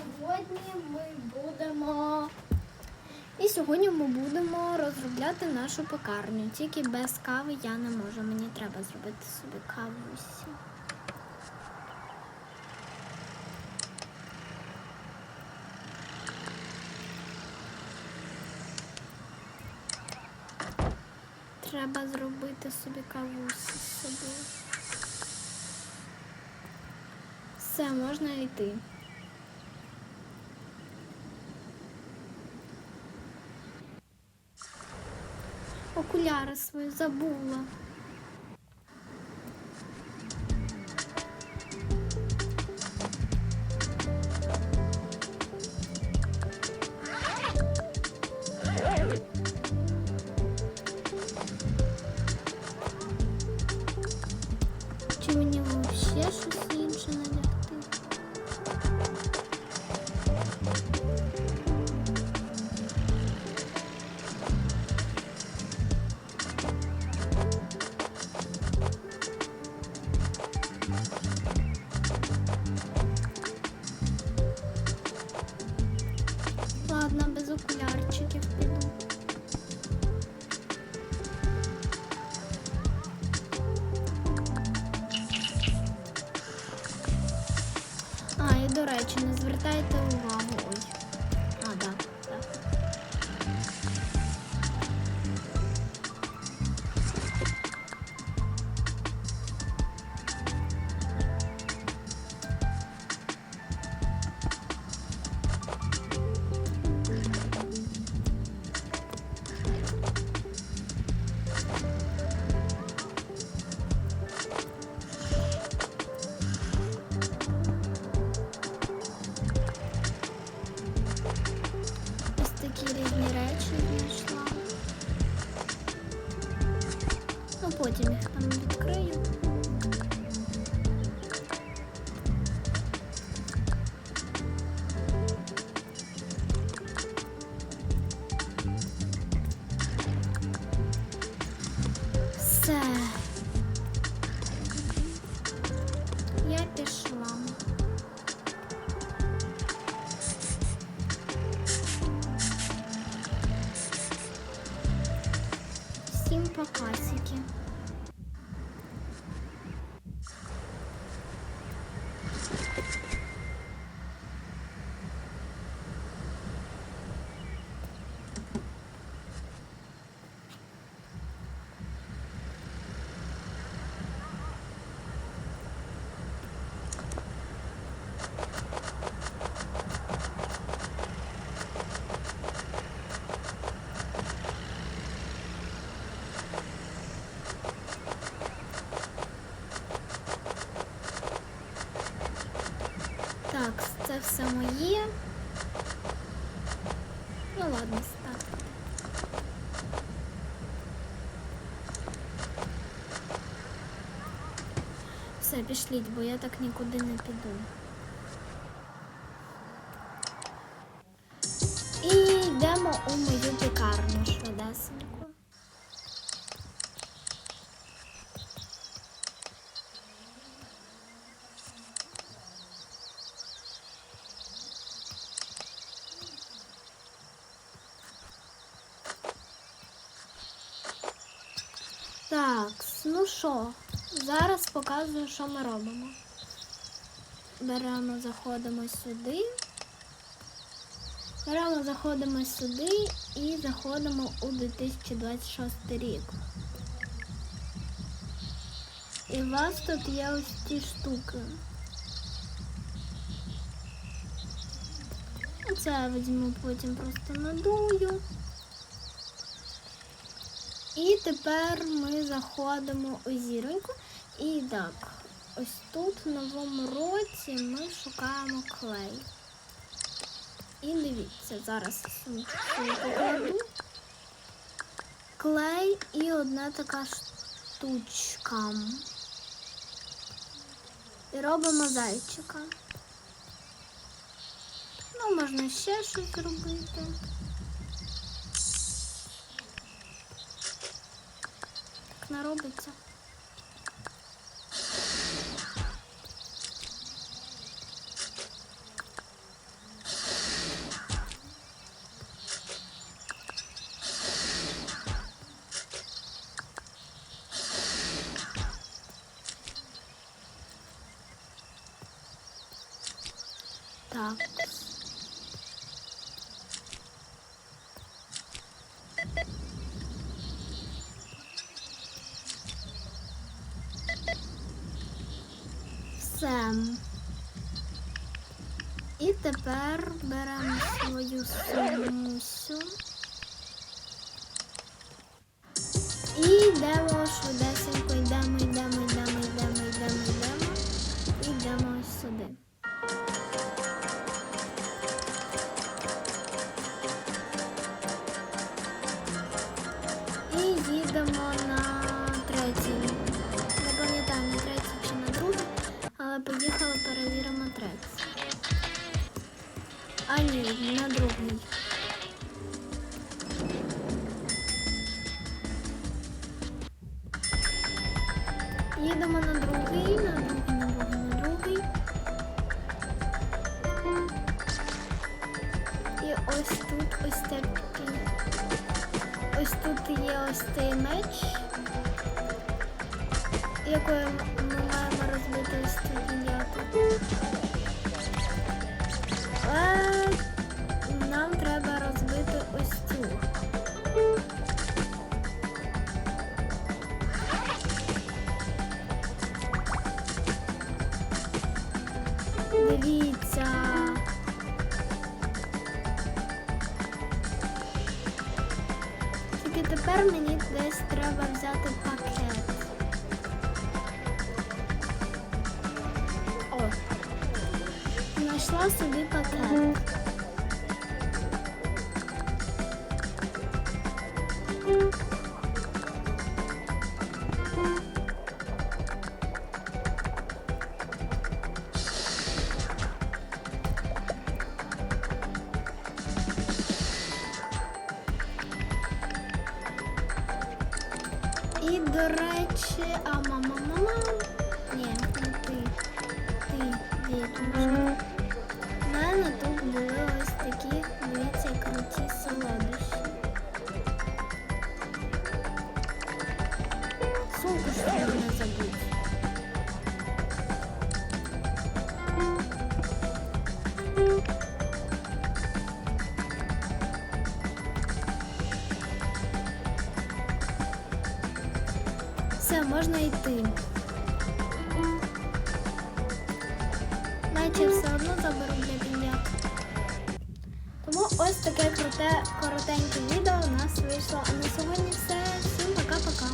сьогодні ми будемо. І сьогодні ми будемо розробляти нашу пекарню. Тільки без кави я не можу. Мені треба зробити собі кавусі. Треба зробити собі кавусі з. Все, можна йти. Окуляри свої забула. Ладно, без окулярчиків піду. А, і до речі, не звертайте увагу. Різні речі знайшла. Ну, потім їх там Всім покасики. Так, це все моє. Ну ладно, так. Все, пішліть, бо я так нікуди не піду. Так, ну що, зараз показую, що ми робимо. Беремо, заходимо сюди. Беремо, заходимо сюди і заходимо у 2026 рік. І у вас тут є ось ці штуки. Це я візьму потім просто надую. І тепер ми заходимо у зіроньку. І так, ось тут в новому році ми шукаємо клей. І дивіться, зараз покладу. Клей і одна така штучка. І робимо зайчика. Ну, можна ще щось зробити. Так наробиться. Так. Все. І тепер беремо свою сумусю. І йдемо швидесенько, йдемо, йдемо, йдемо, йдемо, йдемо, йдемо. Йдемо сюди. Їдемо на другий, на другий, на другий, на другий. І ось тут ось такий. Ось тут є ось цей меч, якою ми маємо розбити ось пін'яти. Але нам треба розбити ось цю. Дивіться. Тільки тепер мені десь треба взяти пакет. О, знайшла собі пакет. Речі, а мама, я все одно заберу для бідняк. Тому ось таке круте коротеньке відео у нас вийшло. А на сьогодні все. Всім пока-пока.